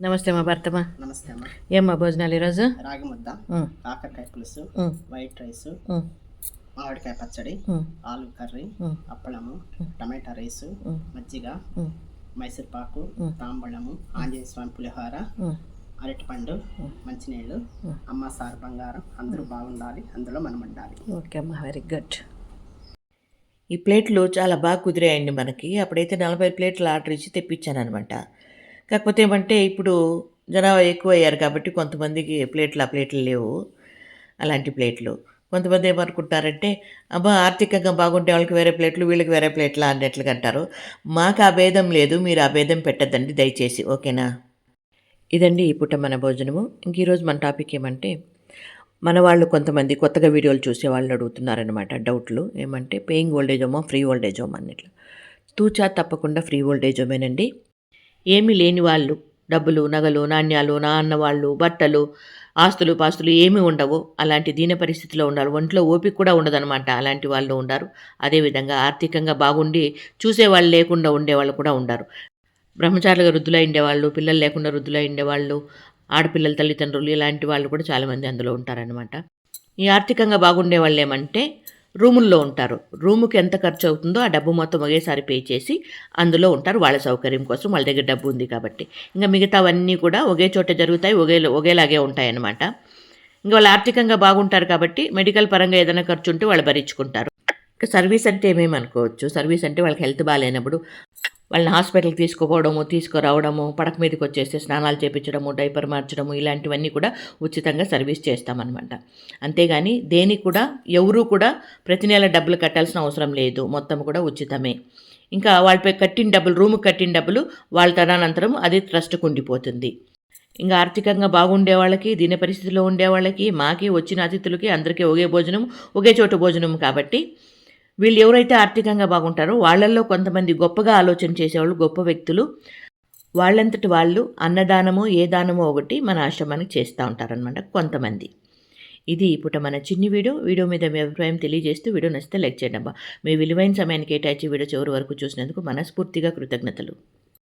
నమస్తే మా భర్తమా నమస్తే అమ్మ. ఏమ్మా భోజనాలు ఈరోజు? రాగి ముద్ద కాకరకాయ పులుసు వైట్ రైస్ మామిడికాయ పచ్చడి ఆలు కర్రీ ఉం, అప్పలము టమాటా రైసు మజ్జిగ మైసూర్పాకు. తాంబళము ఆంజనేయ స్వామి పులిహోర. అరటిపండు మంచినీళ్ళు అమ్మ సార్ బంగారం అందరూ బాగుండాలి అందులో మనం ఉండాలి. ఓకే అమ్మా వెరీ గుడ్. ఈ ప్లేట్లు చాలా బాగా కుదిరాయండి మనకి. అప్పుడైతే నలభై ప్లేట్లు ఆర్డర్ ఇచ్చి తెప్పించాను అనమాట కాకపోతే ఏమంటే ఇప్పుడు జనాభా ఎక్కువ అయ్యారు కాబట్టి కొంతమందికి ప్లేట్లు ఆ ప్లేట్లు లేవు అలాంటి ప్లేట్లు. కొంతమంది ఏమనుకుంటారంటే అబ్బా ఆర్థికంగా బాగుంటే వాళ్ళకి వేరే ప్లేట్లు వీళ్ళకి వేరే ప్లేట్లా అన్నట్లుగా అంటారు. మాకు ఆ భేదం లేదు మీరు ఆ భేదం పెట్టద్దండి దయచేసి ఓకేనా? ఇదండి ఈ పూట మన భోజనము. ఇంక ఈరోజు మన టాపిక్ ఏమంటే మన వాళ్ళు కొంతమంది కొత్తగా వీడియోలు చూసే వాళ్ళు అడుగుతున్నారనమాట డౌట్లు. ఏమంటే paying old age హోమా free old age home అన్నట్లు. తూచా తప్పకుండా ఫ్రీ ఓల్డేజ్ హోమేనండి ఏమీ లేని వాళ్ళు. డబ్బులు నగలు నాణ్యాలు నాన్నవాళ్ళు వాళ్ళు బట్టలు ఆస్తులు పాస్తులు ఏమీ ఉండవు. అలాంటి దీన పరిస్థితిలో ఉండాలి. ఒంట్లో ఓపిక కూడా ఉండదనమాట అలాంటి వాళ్ళు ఉండారు. అదేవిధంగా ఆర్థికంగా బాగుండి చూసేవాళ్ళు లేకుండా ఉండేవాళ్ళు కూడా ఉండారు. బ్రహ్మచారులుగా వృద్ధులై ఉండేవాళ్ళు పిల్లలు లేకుండా వృద్ధులై ఉండేవాళ్ళు ఆడపిల్లల తల్లిదండ్రులు ఇలాంటి వాళ్ళు కూడా చాలామంది అందులో ఉంటారనమాట ఈ ఆర్థికంగా బాగుండే వాళ్ళు ఏమంటే రూముల్లో ఉంటారు. రూముకి ఎంత ఖర్చు అవుతుందో ఆ డబ్బు మొత్తం ఒకేసారి పే చేసి అందులో ఉంటారు. వాళ్ళ సౌకర్యం కోసం వాళ్ళ దగ్గర డబ్బు ఉంది కాబట్టి. ఇంకా మిగతావన్నీ కూడా ఒకే చోట జరుగుతాయి. ఒకే ఒకేలాగే ఉంటాయన్నమాట. ఇంకా వాళ్ళు ఆర్థికంగా బాగుంటారు కాబట్టి మెడికల్ పరంగా ఏదైనా ఖర్చు ఉంటే వాళ్ళు భరించుకుంటారు. సర్వీస్ అంటే ఏమేమి అనుకోవచ్చు సర్వీస్ అంటే వాళ్ళకి హెల్త్ బాగాలేనప్పుడు వాళ్ళని హాస్పిటల్కి తీసుకుపోవడము తీసుకురావడము పడక మీదకి వచ్చేస్తే స్నానాలు చేపించడము డైపర్ మార్చడము ఇలాంటివన్నీ కూడా ఉచితంగా సర్వీస్ చేస్తామన్నమాట. అంతేగాని దేనికి కూడా ఎవరూ కూడా ప్రతి నెల డబ్బులు కట్టాల్సిన అవసరం లేదు. మొత్తం కూడా ఉచితమే. ఇంకా వాళ్ళపై కట్టిన డబ్బులు రూమ్కి కట్టిన డబ్బులు వాళ్ళ తదనంతరం అది ట్రస్ట్కు ఉండిపోతుంది ఇంకా ఆర్థికంగా బాగుండే వాళ్ళకి దీని పరిస్థితిలో ఉండే వాళ్ళకి మాకి వచ్చిన అతిథులకి అందరికీ ఒకే భోజనం ఒకే చోట భోజనం కాబట్టి వీళ్ళు ఎవరైతే ఆర్థికంగా బాగుంటారో వాళ్ళల్లో కొంతమంది గొప్పగా ఆలోచన చేసేవాళ్ళు గొప్ప వ్యక్తులు. వాళ్ళంతటి వాళ్ళు అన్నదానమో ఏ దానమో ఒకటి మన ఆశ్రమానికి చేస్తూ ఉంటారనమాట కొంతమంది. ఇది ఇప్పుడు మన చిన్ని వీడియో. వీడియో మీద మీ అభిప్రాయం తెలియజేస్తూ వీడియో నచ్చితే లైక్ చేయండి అబ్బా. మీ విలువైన సమయాన్ని కేటాయించి వీడియో చివరి వరకు చూసినందుకు మనస్ఫూర్తిగా కృతజ్ఞతలు.